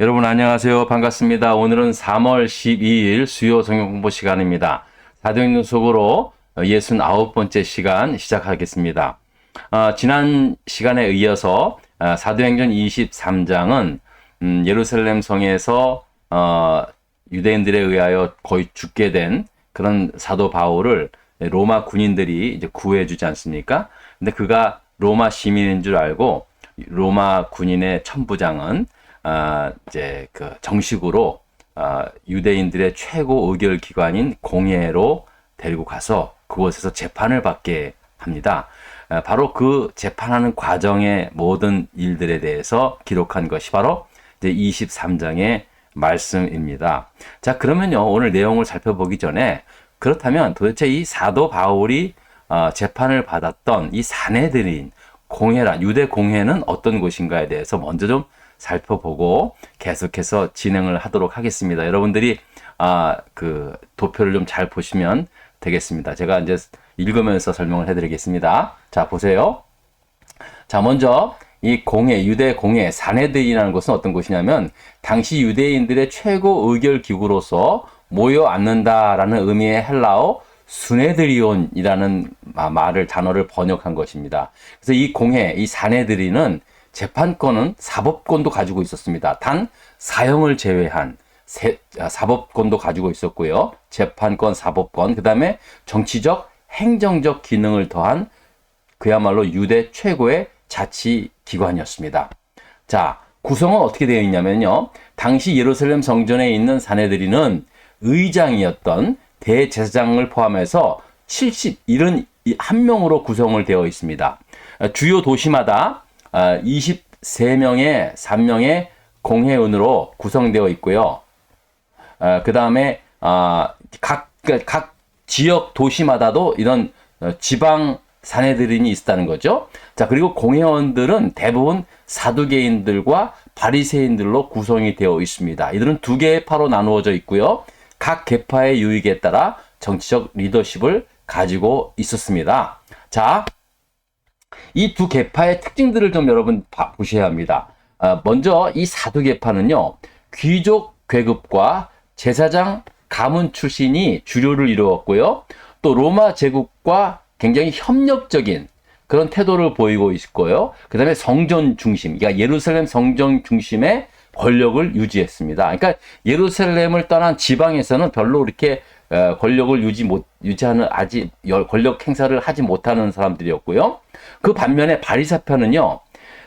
여러분 안녕하세요. 반갑습니다. 오늘은 3월 12일 수요 성경 공부 시간입니다. 사도행전 속으로 69번째 시간 시작하겠습니다. 어, 지난 시간에 이어서 어, 사도행전 23장은 음, 예루살렘 성에서 어, 유대인들에 의하여 거의 죽게 된 그런 사도 바울을 로마 군인들이 이제 구해주지 않습니까? 근데 그가 로마 시민인 줄 알고 로마 군인의 천부장은 아, 이제 그 정식으로 아, 유대인들의 최고 의결 기관인 공회로 데리고 가서 그곳에서 재판을 받게 합니다. 아, 바로 그 재판하는 과정의 모든 일들에 대해서 기록한 것이 바로 이제 23장의 말씀입니다. 자, 그러면요, 오늘 내용을 살펴보기 전에 그렇다면 도대체 이 사도 바울이 어, 재판을 받았던 이 사내들인 공회란 유대 공회는 어떤 곳인가에 대해서 먼저 좀 살펴보고 계속해서 진행을 하도록 하겠습니다. 여러분들이 아, 그 도표를 좀 잘 보시면 되겠습니다. 제가 이제 읽으면서 설명을 해드리겠습니다. 자, 보세요. 자, 먼저 이 공회, 유대 공회, 사내들이라는 곳은 어떤 곳이냐면 당시 유대인들의 최고 의결 기구로서 모여 앉는다라는 의미의 헬라어 수네드리온이라는 말을 단어를 번역한 것입니다. 그래서 이 공회, 이 사내들이는 재판권은 사법권도 가지고 있었습니다. 단 사형을 제외한 세, 아, 사법권도 가지고 있었고요. 재판권, 사법권, 그 다음에 정치적, 행정적 기능을 더한 그야말로 유대 최고의 자치 기관이었습니다. 자, 구성은 어떻게 되어 있냐면요. 당시 예루살렘 성전에 있는 사내들이는 의장이었던 대제사장을 포함해서 70, 71명으로 구성을 되어 있습니다. 주요 도시마다 23명의 아, 3명의 공회원으로 구성되어 있고요. 아, 그 다음에 아, 각, 각 지역 도시마다도 이런 어, 지방 사내들인이 있다는 거죠. 자, 그리고 공회원들은 대부분 사두개인들과 바리새인들로 구성이 되어 있습니다. 이들은 두 개의 파로 나누어져 있고요. 각 계파의 유익에 따라 정치적 리더십을 가지고 있었습니다. 자, 이 두 계파의 특징들을 좀 여러분 보셔야 합니다. 아, 먼저 이 사두 계파는요, 귀족 계급과 제사장 가문 출신이 주류를 이루었고요. 또 로마 제국과 굉장히 협력적인 그런 태도를 보이고 있고요. 그 다음에 성전 중심, 그러니까 예루살렘 성전 중심의 권력을 유지했습니다. 그러니까 예루살렘을 떠난 지방에서는 별로 이렇게 어, 권력을 유지 못 유지하는 아직 권력 행사를 하지 못하는 사람들이었고요. 그 반면에 바리사편은요.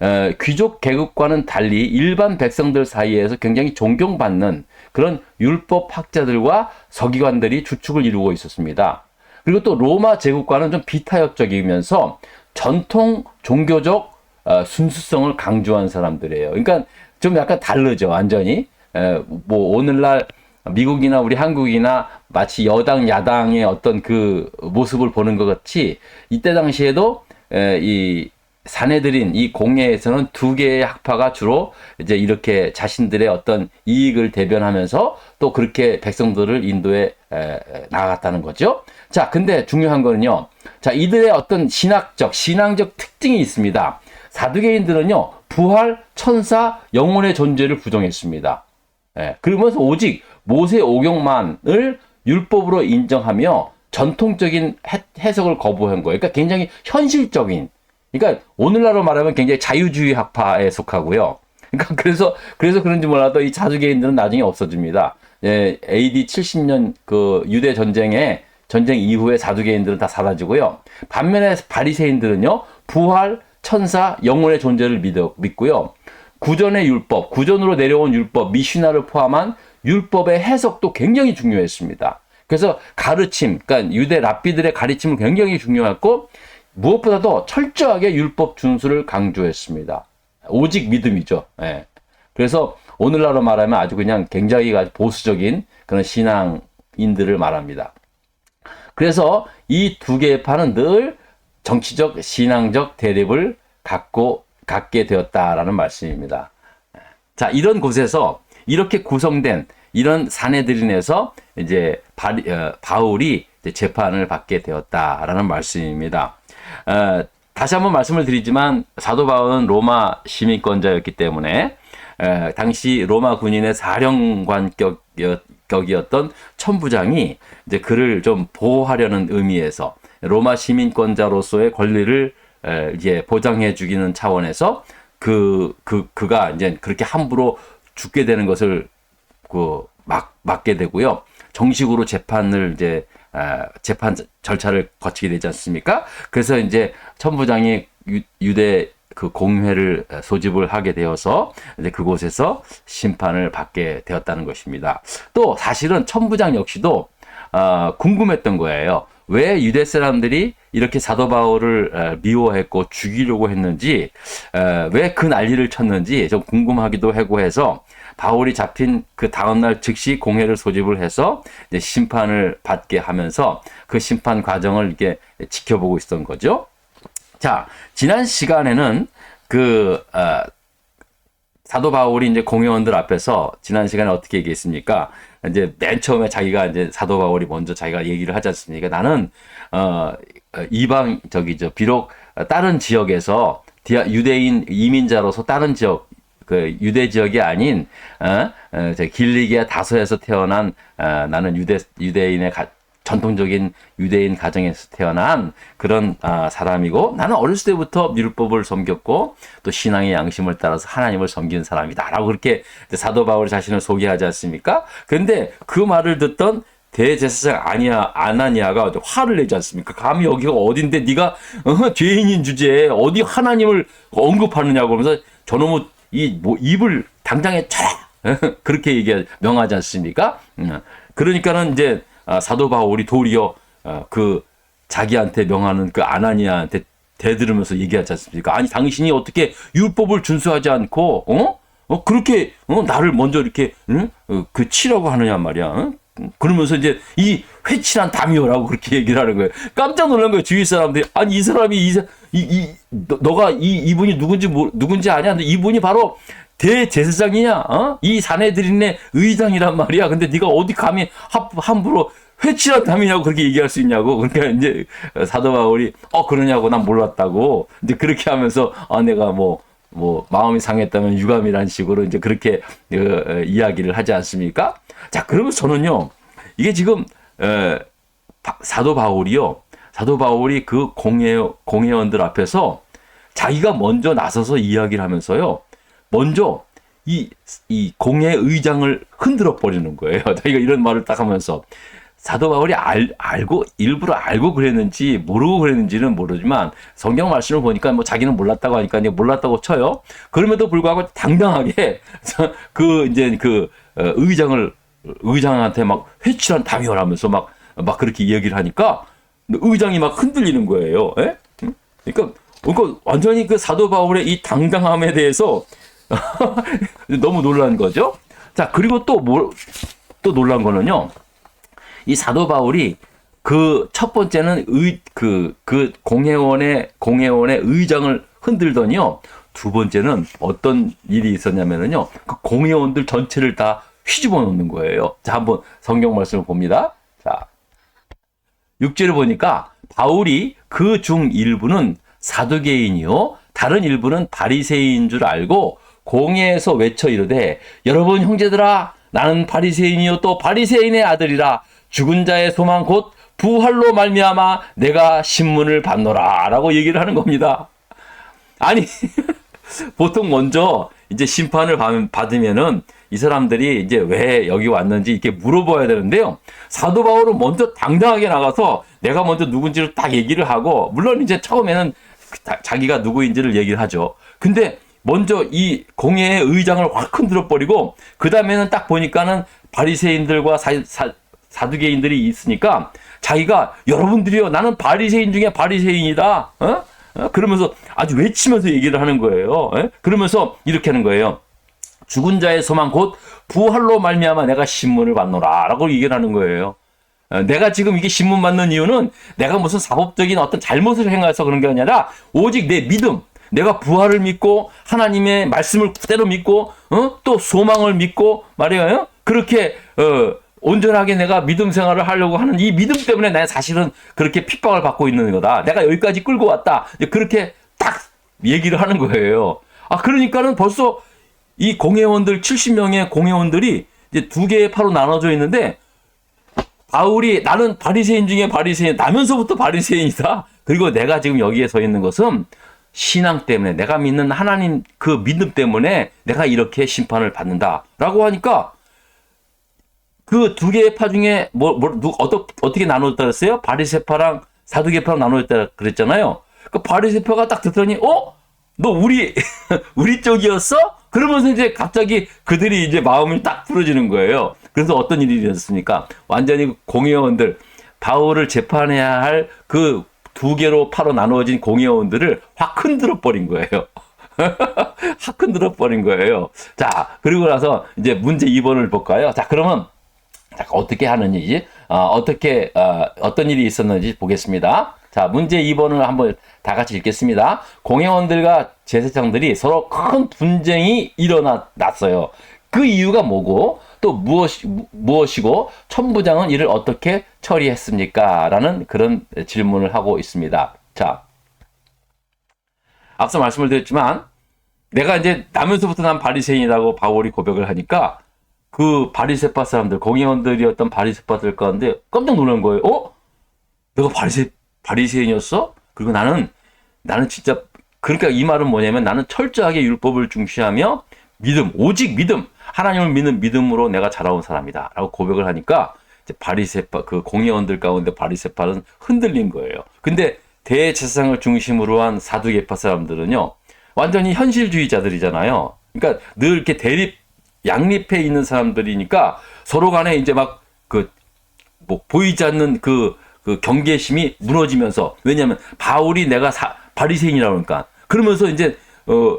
어, 귀족 계급과는 달리 일반 백성들 사이에서 굉장히 존경받는 그런 율법 학자들과 서기관들이 주축을 이루고 있었습니다. 그리고 또 로마 제국과는 좀 비타협적이면서 전통 종교적 어, 순수성을 강조한 사람들이에요. 그러니까 좀 약간 다르죠, 완전히. 에, 뭐, 오늘날 미국이나 우리 한국이나 마치 여당, 야당의 어떤 그 모습을 보는 것 같이 이때 당시에도 에, 이 사내들인 이 공회에서는 두 개의 학파가 주로 이제 이렇게 자신들의 어떤 이익을 대변하면서 또 그렇게 백성들을 인도에 에, 나아갔다는 거죠. 자, 근데 중요한 거는요. 자, 이들의 어떤 신학적, 신앙적 특징이 있습니다. 사두개인들은요, 부활, 천사, 영혼의 존재를 부정했습니다. 예, 그러면서 오직 모세 오경만을 율법으로 인정하며 전통적인 해석을 거부한 거예요. 그러니까 굉장히 현실적인. 그러니까 오늘날로 말하면 굉장히 자유주의 학파에 속하고요. 그러니까 그래서 그래서 그런지 몰라도 이 자주개인들은 나중에 없어집니다. 예, AD 70년 그 유대 전쟁에 전쟁 이후에 사두개인들은 다 사라지고요. 반면에 바리새인들은요 부활, 천사, 영혼의 존재를 믿어, 믿고요. 구전의 율법, 구전으로 내려온 율법, 미시나를 포함한 율법의 해석도 굉장히 중요했습니다. 그래서 가르침, 그러니까 유대 랍비들의 가르침을 굉장히 중요했고 무엇보다도 철저하게 율법 준수를 강조했습니다. 오직 믿음이죠. 예. 그래서 오늘날로 말하면 아주 그냥 굉장히 보수적인 그런 신앙인들을 말합니다. 그래서 이 두 개의 파는 늘 정치적, 신앙적 대립을 갖고 갖게 되었다라는 말씀입니다. 자, 이런 곳에서 이렇게 구성된 이런 사내들인에서 이제 바, 어, 바울이 이제 재판을 받게 되었다라는 말씀입니다. 어, 다시 한번 말씀을 드리지만 사도 바울은 로마 시민권자였기 때문에 에, 당시 로마 군인의 사령관격 격이었던 천부장이 이제 그를 좀 보호하려는 의미에서 로마 시민권자로서의 권리를 에, 이제 보장해 주기는 차원에서 그, 그, 그가 이제 그렇게 함부로 죽게 되는 것을 그, 막, 막게 되고요. 정식으로 재판을 이제, 아, 재판 절차를 거치게 되지 않습니까? 그래서 이제 천부장이 유, 유대 그 공회를 소집을 하게 되어서 이제 그곳에서 심판을 받게 되었다는 것입니다. 또 사실은 천부장 역시도 어, 궁금했던 거예요. 왜 유대 사람들이 이렇게 사도 바울을 에, 미워했고 죽이려고 했는지 왜 그 난리를 쳤는지 좀 궁금하기도 하고 해서 바울이 잡힌 그 다음날 즉시 공회를 소집을 해서 심판을 받게 하면서 그 심판 과정을 이렇게 지켜보고 있었던 거죠. 자, 지난 시간에는 그, 어, 사도 바울이 이제 공회원들 앞에서 지난 시간에 어떻게 얘기했습니까? 이제 맨 처음에 자기가 이제 사도 바울이 먼저 자기가 얘기를 하지 않습니까? 나는, 어, 이방, 저기, 저, 비록 다른 지역에서 유대인 이민자로서 다른 지역, 그 유대 지역이 아닌 어, 어 길리기아 다소에서 태어난 어, 나는 유대 유대인의 가, 전통적인 유대인 가정에서 태어난 그런 아, 사람이고 나는 어렸을 때부터 율법을 섬겼고 또 신앙의 양심을 따라서 하나님을 섬기는 사람이다라고 그렇게 사도 바울 자신을 소개하지 않습니까? 그런데 그 말을 듣던 대제사장 아니야 아나니아가 화를 내지 않습니까? 감히 여기가 어딘데 네가 어, 죄인인 주제에 어디 하나님을 언급하느냐고 그러면서 저놈의 이 뭐 입을 당장에 쳐라 그렇게 얘기 명하지 않습니까? 음, 그러니까는 이제 아, 사도 바울이 도리어 어, 그 자기한테 명하는 그 아나니아한테 대들으면서 얘기하지 않습니까? 아니 당신이 어떻게 율법을 준수하지 않고 어? 어 그렇게 어 나를 먼저 이렇게 응? 어, 그 치라고 하느냐 말이야. 어? 그러면서 이제 이 회칠한 담이오라고 그렇게 얘기를 하는 거예요. 깜짝 놀란 거예요. 주위 사람들이 아니 이 사람이 이, 이, 이 너, 가 이 이분이 누군지 모, 누군지 아냐? 근데 이분이 바로 대제사장이냐? 어? 이 사내들인의 의장이란 말이야. 근데 네가 어디 감히 함부로 회치란 담이냐고 그렇게 얘기할 수 있냐고. 그러니까 이제 사도 바울이 어 그러냐고 난 몰랐다고. 이제 그렇게 하면서 아 내가 뭐뭐 뭐 마음이 상했다면 유감이라는 식으로 이제 그렇게 어, 이야기를 하지 않습니까? 자, 그러면 저는요. 이게 지금 에, 사도 바울이요. 사도 바울이 그 공회 공회원들 앞에서 자기가 먼저 나서서 이야기를 하면서요. 먼저 이, 이 공회 의장을 흔들어 버리는 거예요. 자기가 이런 말을 딱 하면서. 사도 바울이 알, 알고, 일부러 알고 그랬는지, 모르고 그랬는지는 모르지만, 성경 말씀을 보니까 뭐 자기는 몰랐다고 하니까 이제 몰랐다고 쳐요. 그럼에도 불구하고 당당하게 그 이제 그 어, 의장을, 의장한테 막 회칠한 담이을 하면서 막, 막 그렇게 이야기를 하니까 의장이 막 흔들리는 거예요. 예? 그러니까, 그러니까 완전히 그 사도 바울의 이 당당함에 대해서 너무 놀란 거죠. 자, 그리고 또 뭘, 또 놀란 거는요. 이 사도 바울이 그 첫 번째는 의, 그, 그 공회원의, 공회원의 의장을 흔들더니요. 두 번째는 어떤 일이 있었냐면은요. 그 공회원들 전체를 다 휘집어 놓는 거예요. 자, 한번 성경 말씀을 봅니다. 자. 6절을 보니까 바울이 그 중 일부는 사두개인이요. 다른 일부는 바리새인인 줄 알고 공회에서 외쳐 이르되 여러분 형제들아 나는 바리새인이요 또 바리새인의 아들이라 죽은 자의 소망 곧 부활로 말미암아 내가 신문을 받노라라고 얘기를 하는 겁니다. 아니 보통 먼저 이제 심판을 받으면은 이 사람들이 이제 왜 여기 왔는지 이렇게 물어봐야 되는데요. 사도 바울은 먼저 당당하게 나가서 내가 먼저 누군지를 딱 얘기를 하고 물론 이제 처음에는 자기가 누구인지를 얘기를 하죠. 근데 먼저 이 공회의 의장을 확 흔들어 버리고 그 다음에는 딱 보니까는 바리새인들과 사, 사, 사두개인들이 있으니까 자기가 여러분들이요 나는 바리새인 중에 바리새인이다. 어? 어? 그러면서 아주 외치면서 얘기를 하는 거예요. 에? 예? 그러면서 이렇게 하는 거예요. 죽은 자의 소망 곧 부활로 말미암아 내가 신문을 받노라 라고 얘기를 하는 거예요. 어, 내가 지금 이게 신문 받는 이유는 내가 무슨 사법적인 어떤 잘못을 행해서 그런 게 아니라 오직 내 믿음, 내가 부활을 믿고 하나님의 말씀을 그대로 믿고 어? 또 소망을 믿고 말이에요. 그렇게 어, 온전하게 내가 믿음 생활을 하려고 하는 이 믿음 때문에 내가 사실은 그렇게 핍박을 받고 있는 거다. 내가 여기까지 끌고 왔다. 그렇게 딱 얘기를 하는 거예요. 아, 그러니까는 벌써 이 공회원들 70명의 공회원들이 이제 두 개의 파로 나눠져 있는데 바울이 나는 바리새인 중에 바리새인 나면서부터 바리새인이다. 그리고 내가 지금 여기에 서 있는 것은 신앙 때문에 내가 믿는 하나님 그 믿음 때문에 내가 이렇게 심판을 받는다라고 하니까 그 두 개의 파 중에 뭐, 뭐 누, 어떠, 어떻게 나누었다 그랬어요? 바리새파랑 사두개파랑 나누었다 그랬잖아요. 그 바리새파가 딱 듣더니 어? 너 우리 우리 쪽이었어? 그러면서 이제 갑자기 그들이 이제 마음이 딱 풀어지는 거예요. 그래서 어떤 일이 일어났습니까? 완전히 공회원들 바울을 재판해야 할 그 두 개로 파로 나누어진 공회원들을 확 흔들어 버린 거예요. 확 흔들어 버린 거예요. 자, 그리고 나서 이제 문제 2번을 볼까요? 자, 그러면 자, 어떻게 하는지, 어, 떻게 어, 떤 일이 있었는지 보겠습니다. 자, 문제 2번을 한번 다 같이 읽겠습니다. 공회원들과 제사장들이 서로 큰 분쟁이 일어났어요. 그 이유가 뭐고, 또 무엇이, 무- 무엇이고, 천부장은 이를 어떻게 처리했습니까? 라는 그런 질문을 하고 있습니다. 자, 앞서 말씀을 드렸지만, 내가 이제 나면서부터 난 바리새인이라고 바울이 고백을 하니까, 그 바리새파 사람들, 공회원들이었던 바리새파들 가운데 깜짝 놀란 거예요. 어? 내가 바리새, 바리새인이었어? 그리고 나는, 나는 진짜, 그러니까 이 말은 뭐냐면 나는 철저하게 율법을 중시하며 믿음, 오직 믿음, 하나님을 믿는 믿음으로 내가 자라온 사람이다. 라고 고백을 하니까 바리새파, 그 공회원들 가운데 바리새파는 흔들린 거예요. 근데 대제사장을 중심으로 한 사두개파 사람들은요, 완전히 현실주의자들이잖아요. 그러니까 늘 이렇게 대립, 양립해 있는 사람들이니까 서로 간에 이제 막 그, 뭐, 보이지 않는 그, 그 경계심이 무너지면서, 왜냐면 바울이 내가 사, 바리새인이라고 그러니까. 그러면서 이제, 어,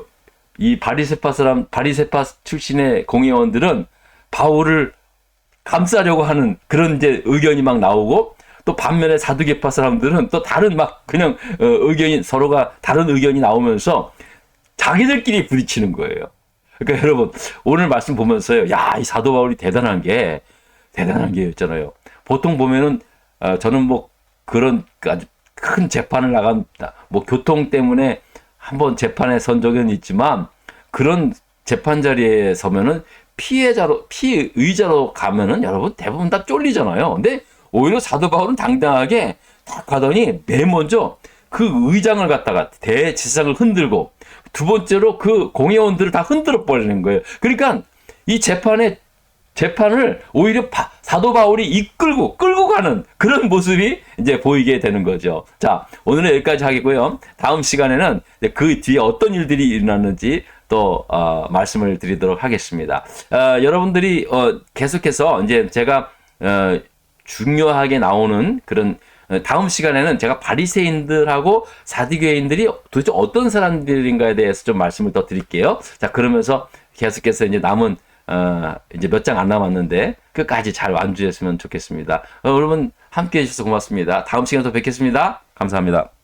이 바리세파 사람, 바리세파 출신의 공회원들은 바울을 감싸려고 하는 그런 이제 의견이 막 나오고 또 반면에 사두개파 사람들은 또 다른 막 그냥 어, 의견이 서로가 다른 의견이 나오면서 자기들끼리 부딪히는 거예요. 그러니까 여러분 오늘 말씀 보면서요, 야 이 사도 바울이 대단한 게 대단한 게 있잖아요. 보통 보면은 어, 저는 뭐 그런 아주 큰 재판을 나간 뭐 교통 때문에 한번 재판에 선 적은 있지만 그런 재판 자리에 서면은 피해자로 피의자로 가면은 여러분 대부분 다 쫄리잖아요. 근데 오히려 사도 바울은 당당하게 딱 가더니 맨 먼저 그 의장을 갖다가 대지상을 흔들고 두 번째로 그 공회원들을 다 흔들어 버리는 거예요. 그러니까 이 재판에 재판을 오히려 바- 사도 바울이 이끌고 끌고 가는 그런 모습이 이제 보이게 되는 거죠. 자, 오늘은 여기까지 하겠고요. 다음 시간에는 그 뒤에 어떤 일들이 일어났는지 또 어, 말씀을 드리도록 하겠습니다. 어, 여러분들이 어, 계속해서 이제 제가 어, 중요하게 나오는 그런 어, 다음 시간에는 제가 바리새인들하고 사디교인들이 도대체 어떤 사람들인가에 대해서 좀 말씀을 더 드릴게요. 자, 그러면서 계속해서 이제 남은 어, 이제 몇 장 안 남았는데 끝까지 잘 완주했으면 좋겠습니다. 어, 여러분 함께 해주셔서 고맙습니다. 다음 시간에 또 뵙겠습니다. 감사합니다.